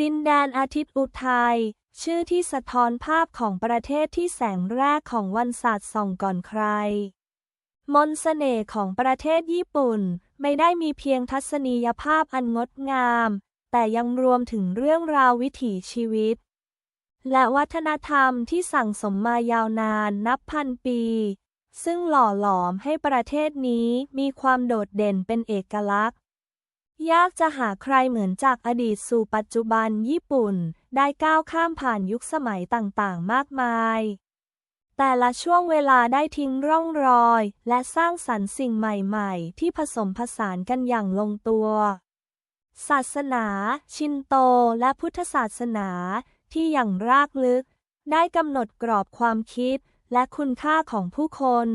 ดินแดนอาทิตย์อุทัย ชื่อที่สะท้อนภาพของประเทศที่แสงแรกของวันศาสตร์ส่องก่อนใคร มนต์เสน่ห์ของประเทศญี่ปุ่น ไม่ได้มีเพียงทัศนียภาพอันงดงาม แต่ยังรวมถึงเรื่องราววิถีชีวิต และวัฒนธรรมที่สั่งสมมายาวนานนับพันปี ซึ่งหล่อหลอมให้ประเทศนี้มีความโดดเด่นเป็นเอกลักษณ์ ยากจะหาใครเหมือนจากอดีตสู่ปัจจุบันญี่ปุ่น ได้ก้าวข้ามผ่านยุคสมัยต่างๆ มากมาย แต่ละช่วงเวลาได้ทิ้งร่องรอย และสร้างสรรค์สิ่งใหม่ๆ ที่ผสมผสานกันอย่างลงตัว ศาสนา ชินโตและพุทธศาสนาที่อย่างรากลึก ได้กำหนดกรอบความคิดและคุณค่าของผู้คน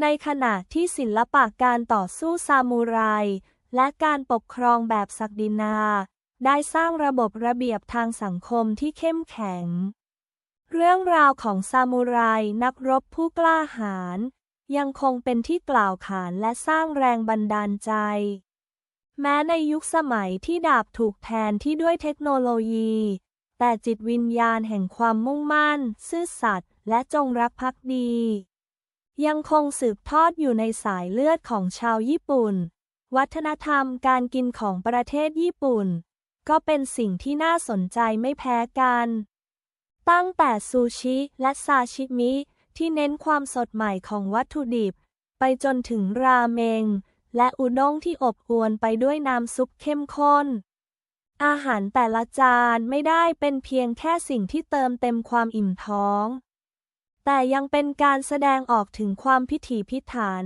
ในขณะที่ศิลปะการต่อสู้ซามูไร และการปกครองแบบศักดินา ได้สร้างระบบระเบียบทางสังคมที่เข้มแข็ง เรื่องราวของซามูไรนักรบผู้กล้าหาญยังคงเป็นที่กล่าวขานและสร้างแรงบันดาลใจ แม้ในยุคสมัยที่ดาบถูกแทนที่ด้วยเทคโนโลยี แต่จิตวิญญาณแห่งความมุ่งมั่น ซื่อสัตย์และจงรักภักดี ยังคงสืบทอดอยู่ในสายเลือดของชาวญี่ปุ่น วัฒนธรรมการกินของประเทศญี่ปุ่น ก็เป็นสิ่งที่น่าสนใจไม่แพ้กัน ตั้งแต่ซูชิและซาชิมิที่เน้นความสดใหม่ของวัตถุดิบ ไปจนถึงราเมง และอุด้งที่อบอวลไปด้วยน้ำซุปเข้มข้น อาหารแต่ละจานไม่ได้เป็นเพียงแค่สิ่งที่เติมเต็มความอิ่มท้อง แต่ยังเป็นการแสดงออกถึงความพิถีพิถัน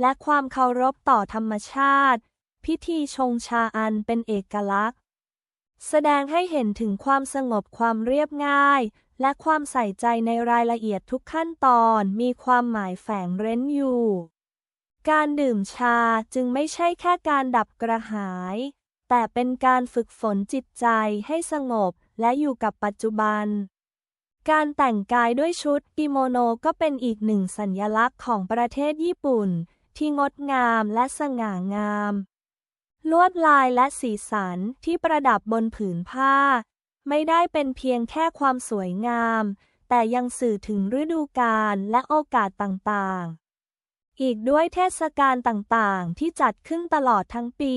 และความเคารพต่อธรรมชาติ พิธีชงชาอันเป็นเอกลักษณ์ แสดงให้เห็นถึงความสงบความเรียบง่าย และความใส่ใจในรายละเอียดทุกขั้นตอนมีความหมายแฝงเร้นอยู่ การดื่มชาจึงไม่ใช่แค่การดับกระหาย แต่เป็นการฝึกฝนจิตใจให้สงบและอยู่กับปัจจุบันการแต่งกายด้วยชุดกิโมโนก็เป็นอีกหนึ่งสัญลักษณ์ของประเทศญี่ปุ่น ที่งดงามและสง่างาม ลวดลายและสีสันที่ประดับบนผืนผ้า ไม่ได้เป็นเพียงแค่ความสวยงาม แต่ยังสื่อถึงฤดูกาลและโอกาสต่างๆ อีกด้วยเทศกาลต่างๆ ที่จัดขึ้นตลอดทั้งปี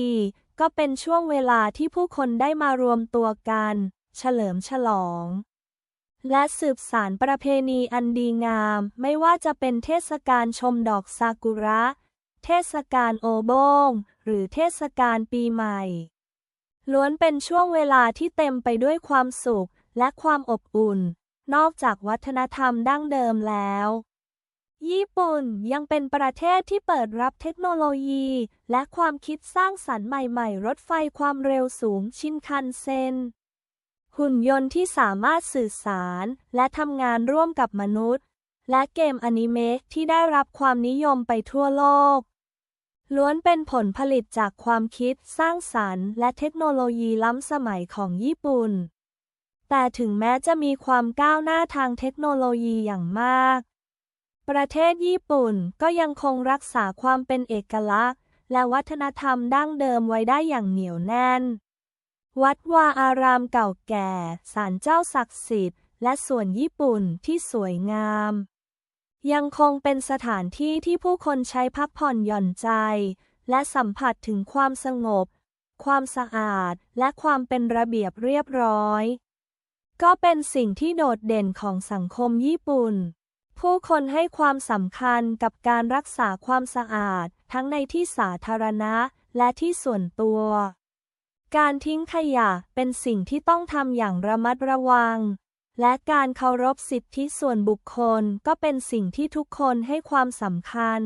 ก็เป็นช่วงเวลาที่ผู้คนได้มารวมตัวกัน เฉลิมฉลองและสืบสารประเพณีอันดีงาม ไม่ว่าจะเป็นเทศกาลชมดอกซากุระ เทศกาลโอโบงหรือเทศกาลปีใหม่ ล้วนเป็นช่วงเวลาที่เต็มไปด้วยความสุขและความอบอุ่น นอกจากวัฒนธรรมดั้งเดิมแล้ว ญี่ปุ่นยังเป็นประเทศที่เปิดรับเทคโนโลยี และความคิดสร้างสรรค์ใหม่ๆ รถไฟความเร็วสูงชินคันเซ็นหุ่นยนต์ที่สามารถสื่อสารและทำงานร่วมกับมนุษย์ และเกมอนิเมะที่ได้รับความนิยมไปทั่วโลก ล้วนเป็นผลผลิตจากความคิดสร้างสรรค์ และเทคโนโลยีล้ำสมัยของญี่ปุ่น แต่ถึงแม้จะมีความก้าวหน้าทางเทคโนโลยีอย่างมาก ประเทศญี่ปุ่นก็ยังคงรักษาความเป็นเอกลักษณ์ และวัฒนธรรมดั้งเดิมไว้ได้อย่างเหนียวแน่น วัดวาอารามเก่าแก่ ศาลเจ้าศักดิ์สิทธิ์ และส่วนญี่ปุ่นที่สวยงาม ยังคงเป็นสถานที่ที่ผู้คนใช้พักผ่อนหย่อนใจ และสัมผัสถึงความสงบ ความสะอาด และความเป็นระเบียบเรียบร้อย ก็เป็นสิ่งที่โดดเด่นของสังคมญี่ปุ่น ผู้คนให้ความสำคัญกับการรักษาความสะอาด ทั้งในที่สาธารณะและที่ส่วนตัว การทิ้งขยะเป็นสิ่งที่ต้องทำอย่างระมัดระวัง และการเคารพสิทธิส่วนบุคคลก็เป็นสิ่งที่ทุกคนให้ความสำคัญ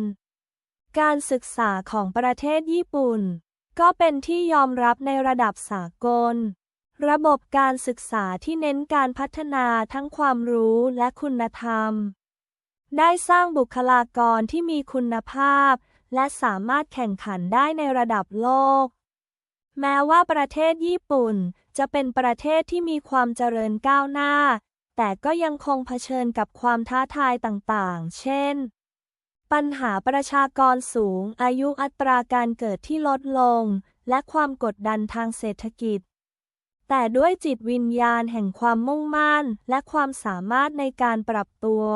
การศึกษาของประเทศญี่ปุ่น ก็เป็นที่ยอมรับในระดับสากล ระบบการศึกษาที่เน้นการพัฒนาทั้งความรู้และคุณธรรม ได้สร้างบุคลากรที่มีคุณภาพ และสามารถแข่งขันได้ในระดับโลก แม้ว่าประเทศญี่ปุ่น จะเป็นประเทศที่มีความเจริญก้าวหน้า แต่ก็ยังคงเผชิญกับความท้าทายต่างๆ เช่น ปัญหาประชากรสูง อายุอัตราการเกิดที่ลดลง และความกดดันทางเศรษฐกิจ แต่แต่ด้วยจิตวิญญาณแห่งความมุ่งมั่น และความสามารถในการปรับตัว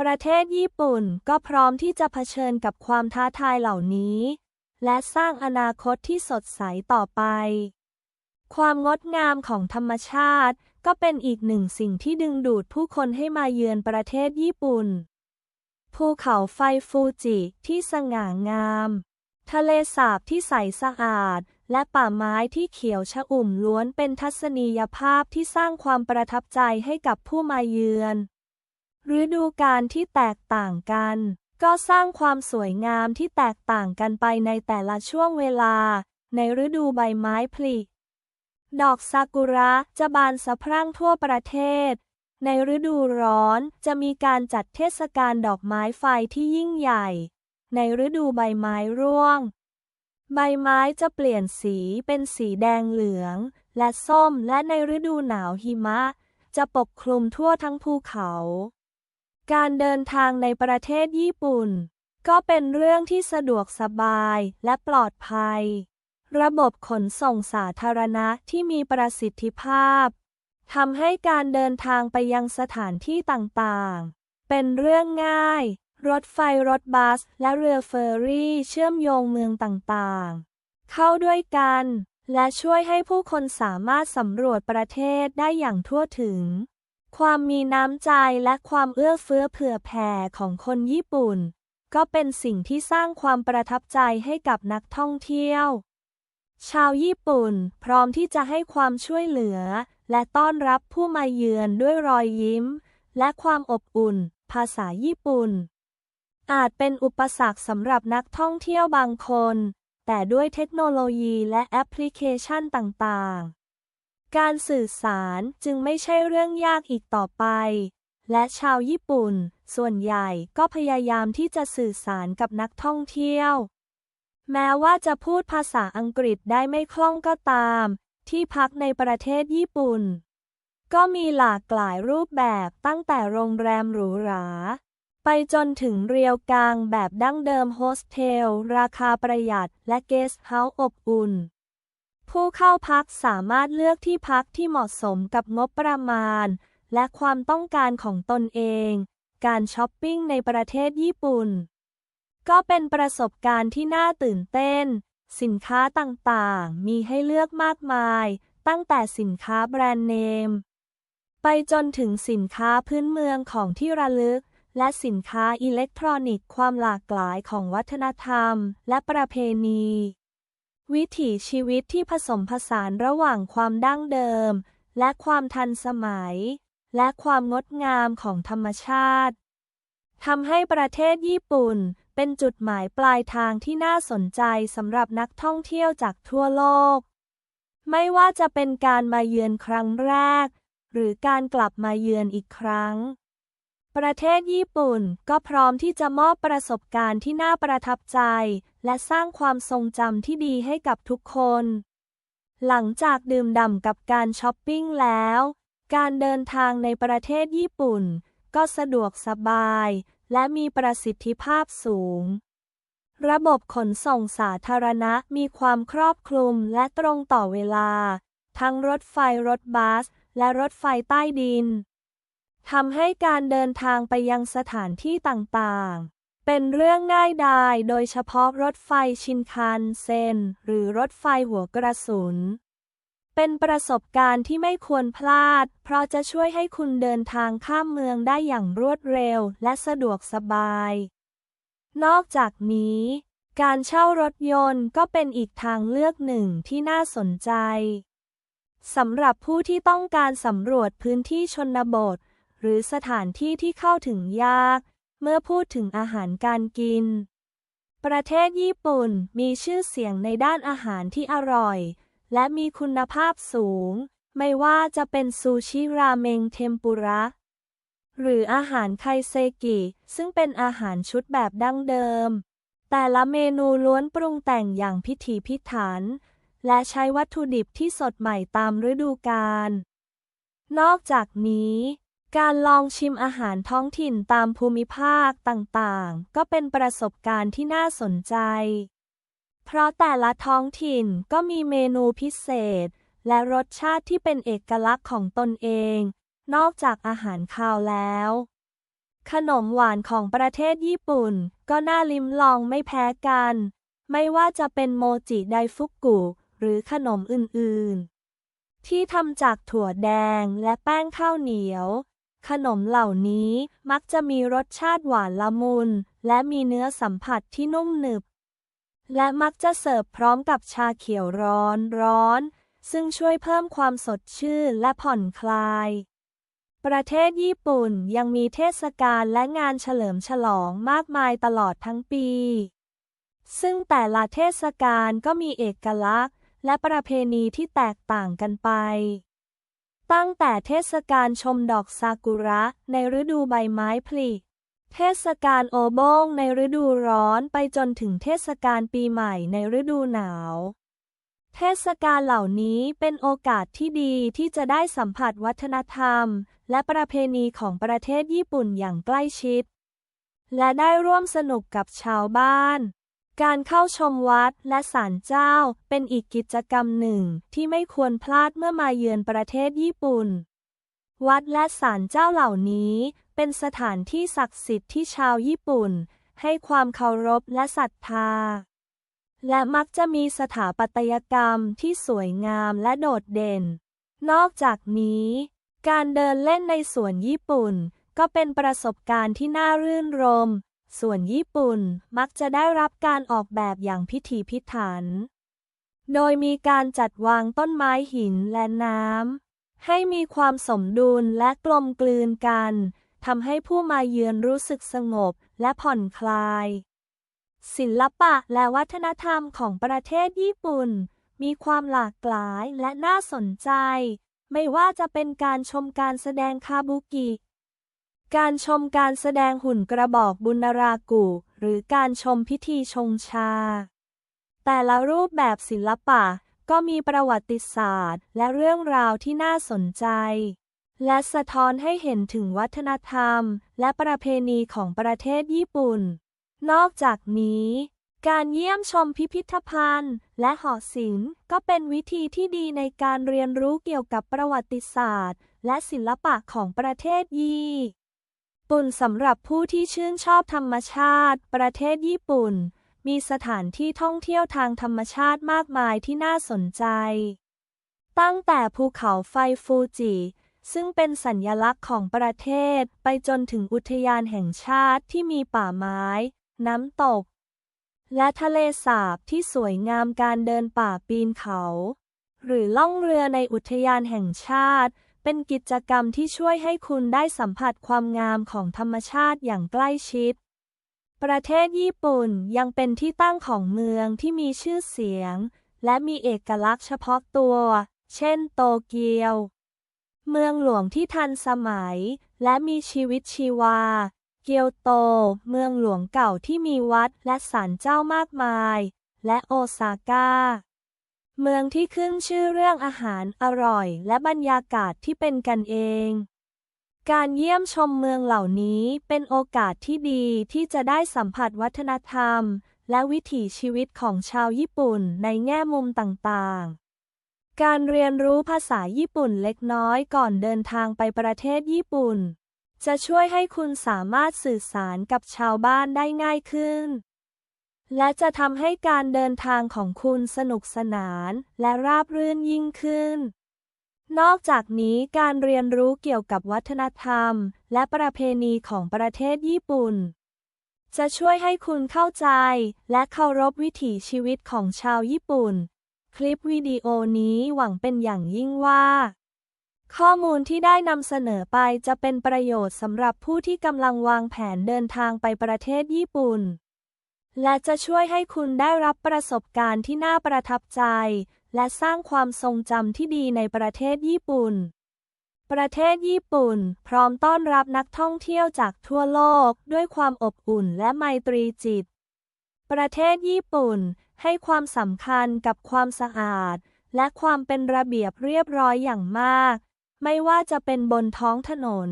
ประเทศญี่ปุ่นก็พร้อมที่จะเผชิญกับความท้าทายเหล่านี้ และสร้างอนาคตที่สดใสต่อไป ความงดงามของธรรมชาติ ก็เป็นอีกหนึ่งสิ่งที่ดึงดูดผู้คนให้มาเยือนประเทศญี่ปุ่น ภูเขาไฟฟูจิที่สง่างาม ทะเลสาบที่ใสสะอาด และป่าไม้ที่เขียวชอุ่มล้วนเป็นทัศนียภาพที่สร้างความประทับใจให้กับผู้มาเยือนฤดูกาลที่แตกต่างกัน ก็สร้างความสวยงามที่แตกต่างกันไปในแต่ละช่วงเวลา ในฤดูใบไม้ผลิ ดอกซากุระจะบานสะพรั่งทั่วประเทศ ในฤดูร้อนจะมีการจัดเทศกาลดอกไม้ไฟที่ยิ่งใหญ่ ในฤดูใบไม้ร่วง ใบไม้จะเปลี่ยนสีเป็นสีแดงเหลือง และส้มและในฤดูหนาวหิมะ จะปกคลุมทั่วทั้งภูเขา การเดินทางในประเทศญี่ปุ่น ก็เป็นเรื่องที่สะดวกสบายและปลอดภัย ระบบขนส่งสาธารณะที่มีประสิทธิภาพทำให้การเดินทางไปยังสถานที่ต่างๆ เป็นเรื่องง่าย รถไฟรถบัส และเรือเฟอร์รี่เชื่อมโยงเมืองต่างๆ เข้าด้วยกัน และช่วยให้ผู้คนสามารถสำรวจประเทศได้อย่างทั่วถึง ความมีน้ำใจและความเอื้อเฟื้อเผื่อแผ่ของคนญี่ปุ่น ก็เป็นสิ่งที่สร้างความประทับใจให้กับนักท่องเที่ยว ชาวญี่ปุ่นพร้อมที่จะให้ความช่วยเหลือ และต้อนรับผู้มาเยือนด้วยรอยยิ้ม และความอบอุ่น ภาษาญี่ปุ่น อาจเป็นอุปสรรคสำหรับนักท่องเที่ยวบางคน แต่ด้วยเทคโนโลยีและแอปพลิเคชันต่างๆ การสื่อสารจึงไม่ใช่เรื่องยากอีกต่อไป และชาวญี่ปุ่น ส่วนใหญ่ก็พยายามที่จะสื่อสารกับนักท่องเที่ยว แม้ว่าจะพูดภาษาอังกฤษได้ไม่คล่องก็ตาม ที่พักในประเทศญี่ปุ่น ก็มีหลากหลายรูปแบบตั้งแต่โรงแรมหรูหรา ไปจนถึงเรียวกลางแบบดั้งเดิมโฮสเทล ราคาประหยัดและเกสต์เฮาส์อบอุ่น ผู้เข้าพักสามารถเลือกที่พักที่เหมาะสมกับงบประมาณ และความต้องการของตนเอง การช้อปปิ้งในประเทศญี่ปุ่น ก็เป็นประสบการณ์ที่น่าตื่นเต้น สินค้าต่างๆ มีให้เลือกมากมาย ตั้งแต่สินค้าแบรนด์เนม ไปจนถึงสินค้าพื้นเมืองของที่ระลึก และสินค้าอิเล็กทรอนิกส์ความหลากหลายของวัฒนธรรม และประเพณี วิถีชีวิตที่ผสมผสานระหว่างความดั้งเดิม และความทันสมัย และความงดงามของธรรมชาติทำให้ประเทศญี่ปุ่น เป็นจุดหมายปลายทางที่น่าสนใจสำหรับนักท่องเที่ยวจากทั่วโลก ไม่ว่าจะเป็นการมาเยือนครั้งแรก หรือการกลับมาเยือนอีกครั้ง ประเทศญี่ปุ่นก็พร้อมที่จะมอบประสบการณ์ที่น่าประทับใจ และสร้างความทรงจำที่ดีให้กับทุกคน หลังจากดื่มด่ำกับการช้อปปิ้งแล้ว การเดินทางในประเทศญี่ปุ่น ก็สะดวกสบาย และมีประสิทธิภาพสูง ระบบขนส่งสาธารณะมีความครอบคลุมและตรงต่อเวลา ทั้งรถไฟรถบัส และรถไฟใต้ดินทำให้การเดินทางไปยังสถานที่ต่างๆ เป็นเรื่องง่ายดายโดยเฉพาะรถไฟชินคันเซ็นหรือรถไฟหัวกระสุน เป็นประสบการณ์ที่ไม่ควรพลาด เพราะจะช่วยให้คุณเดินทางข้ามเมืองได้อย่างรวดเร็วและสะดวกสบาย นอกจากนี้ การเช่ารถยนต์ก็เป็นอีกทางเลือกหนึ่งที่น่าสนใจ สำหรับผู้ที่ต้องการสำรวจพื้นที่ชนบท หรือสถานที่ที่เข้าถึงยาก เมื่อพูดถึงอาหารการกิน ประเทศญี่ปุ่นมีชื่อเสียงในด้านอาหารที่อร่อย และมีคุณภาพสูง ไม่ว่าจะเป็นซูชิราเมงเทมปุระ หรืออาหารไคเซกิ ซึ่งเป็นอาหารชุดแบบดั้งเดิม แต่ละเมนูล้วนปรุงแต่งอย่างพิถีพิถัน และใช้วัตถุดิบที่สดใหม่ตามฤดูกาล นอกจากนี้การลองชิมอาหารท้องถิ่นตามภูมิภาคต่างๆ ก็เป็นประสบการณ์ที่น่าสนใจ เพราะแต่ละท้องถิ่นก็มีเมนูพิเศษ และรสชาติที่เป็นเอกลักษณ์ของตนเอง นอกจากอาหารคาวแล้ว ขนมหวานของประเทศญี่ปุ่น ก็น่าลิ้มลองไม่แพ้กัน ไม่ว่าจะเป็นโมจิไดฟุกุ หรือขนมอื่น ๆ ที่ทำจากถั่วแดงและแป้งข้าวเหนียว ขนมเหล่านี้มักจะมีรสชาติหวานละมุน และมีเนื้อสัมผัสที่นุ่มหนึบ และมักจะเสิร์ฟพร้อมกับชาเขียวร้อนร้อน ซึ่งช่วยเพิ่มความสดชื่นและผ่อนคลาย ประเทศญี่ปุ่นยังมีเทศกาลและงานเฉลิมฉลองมากมายตลอดทั้งปี ซึ่งแต่ละเทศกาลก็มีเอกลักษณ์ และประเพณีที่แตกต่างกันไป ตั้งแต่เทศกาลชมดอกซากุระในฤดูใบไม้ผลิ เทศกาลโอโบงในฤดูร้อนไปจนถึงเทศกาลปีใหม่ในฤดูหนาว เทศกาลเหล่านี้เป็นโอกาสที่ดีที่จะได้สัมผัสวัฒนธรรม และประเพณีของประเทศญี่ปุ่นอย่างใกล้ชิด และได้ร่วมสนุกกับชาวบ้าน การเข้าชมวัดและศาลเจ้าเป็นอีกกิจกรรมหนึ่งที่ไม่ควรพลาดเมื่อมาเยือนประเทศญี่ปุ่น วัดและศาลเจ้าเหล่านี้ เป็นสถานที่ศักดิ์สิทธิ์ที่ชาวญี่ปุ่น ให้ความเคารพและศรัทธา และมักจะมีสถาปัตยกรรมที่สวยงามและโดดเด่น นอกจากนี้ การเดินเล่นในสวนญี่ปุ่น ก็เป็นประสบการณ์ที่น่ารื่นรม ส่วนญี่ปุ่นมักจะได้รับการออกแบบอย่างพิถีพิถัน โดยมีการจัดวางต้นไม้หินและน้ำให้มีความสมดุลและกลมกลืนกัน ทำให้ผู้มาเยือนรู้สึกสงบและผ่อนคลาย ศิลปะและวัฒนธรรมของประเทศญี่ปุ่น มีความหลากหลายและน่าสนใจ ไม่ว่าจะเป็นการชมการแสดงคาบุกิ การชมการแสดงหุ่นกระบอกบุญรากุ หรือการชมพิธีชงชา แต่ละรูปแบบศิลปะก็มีประวัติศาสตร์และเรื่องราวที่น่าสนใจ และสะท้อนให้เห็นถึงวัฒนธรรม และประเพณีของประเทศญี่ปุ่น นอกจากนี้ การเยี่ยมชมพิพิธภัณฑ์ และหอศิลป์ก็เป็นวิธีที่ดีในการเรียนรู้เกี่ยวกับประวัติศาสตร์ และศิลปะของประเทศญี่ปุ่นสำหรับผู้ที่ชื่นชอบธรรมชาติ ประเทศญี่ปุ่น มีสถานที่ท่องเที่ยวทางธรรมชาติมากมายที่น่าสนใจ ตั้งแต่ภูเขาไฟฟูจิ ซึ่งเป็นสัญลักษณ์ของประเทศไปจนถึงอุทยานแห่งชาติที่มีป่าไม้ น้ำตก และทะเลสาบที่สวยงามการเดินป่าปีนเขา หรือล่องเรือในอุทยานแห่งชาติ เป็นกิจกรรมที่ช่วยให้คุณได้สัมผัสความงามของธรรมชาติอย่างใกล้ชิด ประเทศญี่ปุ่นยังเป็นที่ตั้งของเมืองที่มีชื่อเสียง และมีเอกลักษณ์เฉพาะตัว เช่น โตเกียว เมืองหลวงที่ทันสมัย และมีชีวิตชีวา เกียวโต เมืองหลวงเก่าที่มีวัดและศาลเจ้ามากมาย และโอซาก้า เมืองที่ขึ้นชื่อเรื่องอาหารอร่อยและบรรยากาศที่เป็นกันเอง การเยี่ยมชมเมืองเหล่านี้เป็นโอกาสที่ดีที่จะได้สัมผัสวัฒนธรรม และวิถีชีวิตของชาวญี่ปุ่นในแง่มุมต่างๆ การเรียนรู้ภาษาญี่ปุ่นเล็กน้อยก่อนเดินทางไปประเทศญี่ปุ่น จะช่วยให้คุณสามารถสื่อสารกับชาวบ้านได้ง่ายขึ้น และจะทำให้การเดินทางของคุณสนุกสนานและราบรื่นยิ่งขึ้น นอกจากนี้การเรียนรู้เกี่ยวกับวัฒนธรรม และประเพณีของประเทศญี่ปุ่น จะช่วยให้คุณเข้าใจ และเคารพวิถีชีวิตของชาวญี่ปุ่น คลิปวิดีโอนี้หวังเป็นอย่างยิ่งว่า ข้อมูลที่ได้นำเสนอไปจะเป็นประโยชน์สำหรับผู้ที่กำลังวางแผนเดินทางไปประเทศญี่ปุ่น และจะช่วยให้คุณได้รับประสบการณ์ที่น่าประทับใจ และสร้างความทรงจำที่ดีในประเทศญี่ปุ่น ประเทศญี่ปุ่น พร้อมต้อนรับนักท่องเที่ยวจากทั่วโลกด้วยความอบอุ่นและไมตรีจิต ประเทศญี่ปุ่น ให้ความสำคัญกับความสะอาด และความเป็นระเบียบเรียบร้อยอย่างมาก ไม่ว่าจะเป็นบนท้องถนน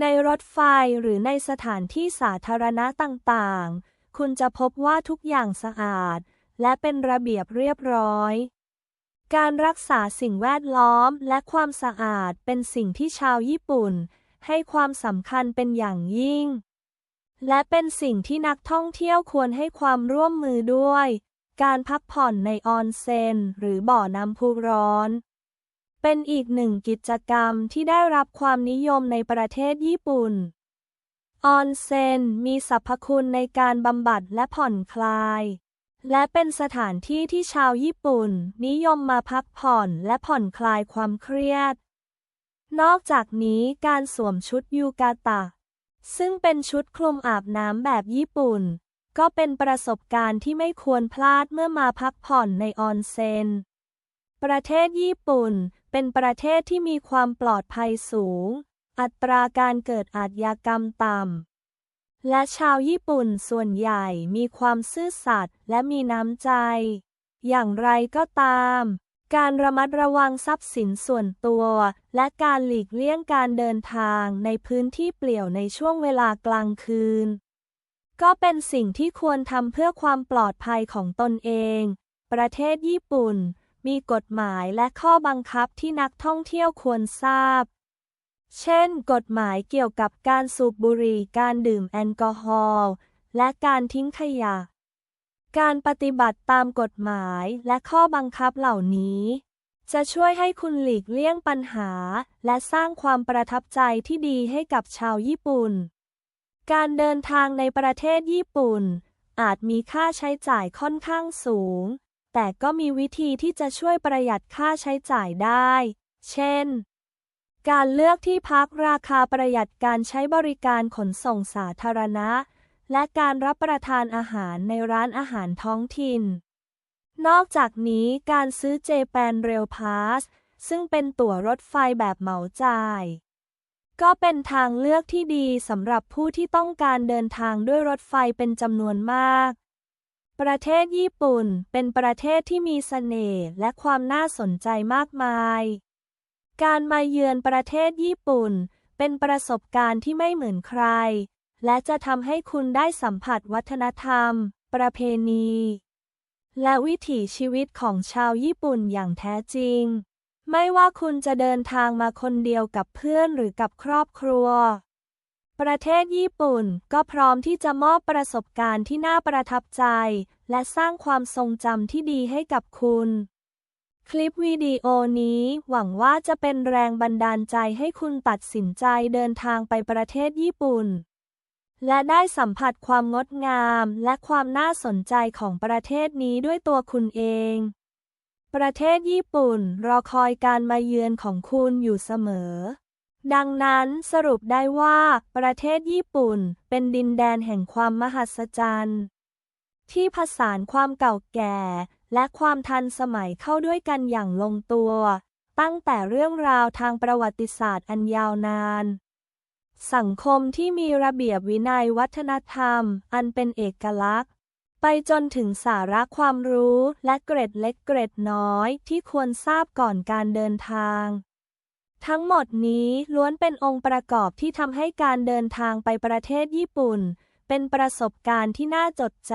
ในรถไฟหรือในสถานที่สาธารณะต่างๆ คุณจะพบว่าทุกอย่างสะอาด และเป็นระเบียบเรียบร้อย การรักษาสิ่งแวดล้อมและความสะอาดเป็นสิ่งที่ชาวญี่ปุ่น ให้ความสำคัญเป็นอย่างยิ่ง และเป็นสิ่งที่นักท่องเที่ยวควรให้ความร่วมมือด้วย การพักผ่อนในออนเซ็นหรือบ่อน้ำพุร้อน เป็นอีกหนึ่งกิจกรรมที่ได้รับความนิยมในประเทศญี่ปุ่น ออนเซ็นมีสรรพคุณในการบำบัดและผ่อนคลาย และเป็นสถานที่ที่ชาวญี่ปุ่น นิยมมาพักผ่อนและผ่อนคลายความเครียด นอกจากนี้การสวมชุดยูกาตะ ซึ่งเป็นชุดคลุมอาบน้ำแบบญี่ปุ่น ก็เป็นประสบการณ์ที่ไม่ควรพลาดเมื่อมาพักผ่อนในออนเซ็น ประเทศญี่ปุ่น เป็นประเทศที่มีความปลอดภัยสูง อัตราการเกิดอาชญากรรมต่ำ และชาวญี่ปุ่นส่วนใหญ่มีความซื่อสัตย์และมีน้ำใจ อย่างไรก็ตาม การระมัดระวังทรัพย์สินส่วนตัว และการหลีกเลี่ยงการเดินทางในพื้นที่เปลี่ยวในช่วงเวลากลางคืน ก็เป็นสิ่งที่ควรทำเพื่อความปลอดภัยของตนเอง ประเทศญี่ปุ่น มีกฎหมายและข้อบังคับที่นักท่องเที่ยวควรทราบ เช่น กฎหมายเกี่ยวกับการสูบบุหรี่ การดื่มแอลกอฮอล์ และการทิ้งขยะ การปฏิบัติตามกฎหมายและข้อบังคับเหล่านี้ จะช่วยให้คุณหลีกเลี่ยงปัญหา และสร้างความประทับใจที่ดีให้กับชาวญี่ปุ่น การเดินทางในประเทศญี่ปุ่น อาจมีค่าใช้จ่ายค่อนข้างสูง แต่ก็มีวิธีที่จะช่วยประหยัดค่าใช้จ่ายได้ เช่น การเลือกที่พักราคาประหยัดการใช้บริการขนส่งสาธารณะ และการรับประทานอาหารในร้านอาหารท้องถิ่น นอกจากนี้การซื้อเจแปนเรลพาสซึ่งเป็นตั๋วรถไฟแบบเหมาจ่าย ก็เป็นทางเลือกที่ดีสำหรับผู้ที่ต้องการเดินทางด้วยรถไฟเป็นจำนวนมาก ประเทศญี่ปุ่นเป็นประเทศที่มีเสน่ห์และความน่าสนใจมากมาย การมาเยือนประเทศญี่ปุ่น เป็นประสบการณ์ที่ไม่เหมือนใคร และจะทำให้คุณได้สัมผัสวัฒนธรรม ประเพณี และวิถีชีวิตของชาวญี่ปุ่นอย่างแท้จริง ไม่ว่าคุณจะเดินทางมาคนเดียวกับเพื่อนหรือกับครอบครัว ประเทศญี่ปุ่นก็พร้อมที่จะมอบประสบการณ์ที่น่าประทับใจ และสร้างความทรงจำที่ดีให้กับคุณคลิปวิดีโอนี้หวังว่าจะเป็นแรงบันดาลใจให้คุณตัดสินใจเดินทางไปประเทศญี่ปุ่น และได้สัมผัสความงดงามและความน่าสนใจของประเทศนี้ด้วยตัวคุณเอง ประเทศญี่ปุ่นรอคอยการมาเยือนของคุณอยู่เสมอ ดังนั้นสรุปได้ว่า ประเทศญี่ปุ่นเป็นดินแดนแห่งความมหัศจรรย์ ที่ผสานความเก่าแก่และความทันสมัยเข้าด้วยกันอย่างลงตัว ตั้งแต่เรื่องราวทางประวัติศาสตร์อันยาวนาน สังคมที่มีระเบียบวินัยวัฒนธรรม อันเป็นเอกลักษณ์ ไปจนถึงสาระความรู้และเกร็ดเล็กเกร็ดน้อยที่ควรทราบก่อนการเดินทาง ทั้งหมดนี้ล้วนเป็นองค์ประกอบที่ทำให้การเดินทางไปประเทศญี่ปุ่น เป็นประสบการณ์ที่น่าจดจ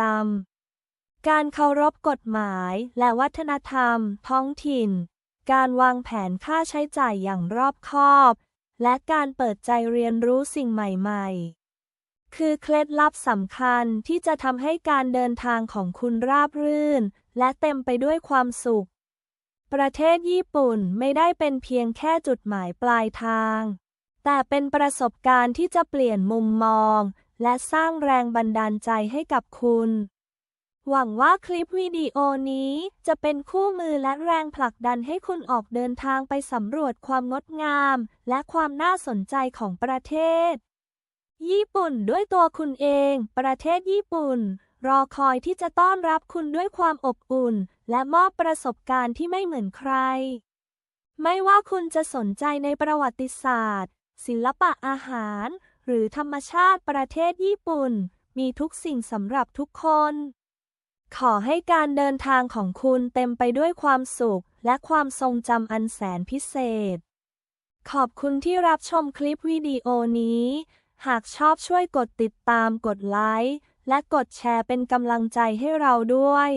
ำการเคารพกฎหมายและวัฒนธรรม ท้องถิ่น การวางแผนค่าใช้จ่ายอย่างรอบคอบ และการเปิดใจเรียนรู้สิ่งใหม่ๆ คือเคล็ดลับสำคัญที่จะทำให้การเดินทางของคุณราบรื่น และเต็มไปด้วยความสุข ประเทศญี่ปุ่นไม่ได้เป็นเพียงแค่จุดหมายปลายทาง แต่เป็นประสบการณ์ที่จะเปลี่ยนมุมมอง และสร้างแรงบันดาลใจให้กับคุณ หวังว่าคลิปวิดีโอนี้จะเป็นคู่มือและแรงผลักดันให้คุณออกเดินทางไปสำรวจความงดงาม และความน่าสนใจของประเทศ ญี่ปุ่นด้วยตัวคุณเอง ประเทศญี่ปุ่น รอคอยที่จะต้อนรับคุณด้วยความอบอุ่น และมอบประสบการณ์ที่ไม่เหมือนใคร ไม่ว่าคุณจะสนใจในประวัติศาสตร์ ศิลปะอาหาร หรือธรรมชาติประเทศญี่ปุ่น มีทุกสิ่งสำหรับทุกคน ขอให้การเดินทางของคุณเต็มไปด้วยความสุข และความทรงจำอันแสนพิเศษ ขอบคุณที่รับชมคลิปวิดีโอนี้ หากชอบช่วยกดติดตามกดไลค์ และกดแชร์เป็นกำลังใจให้เราด้วย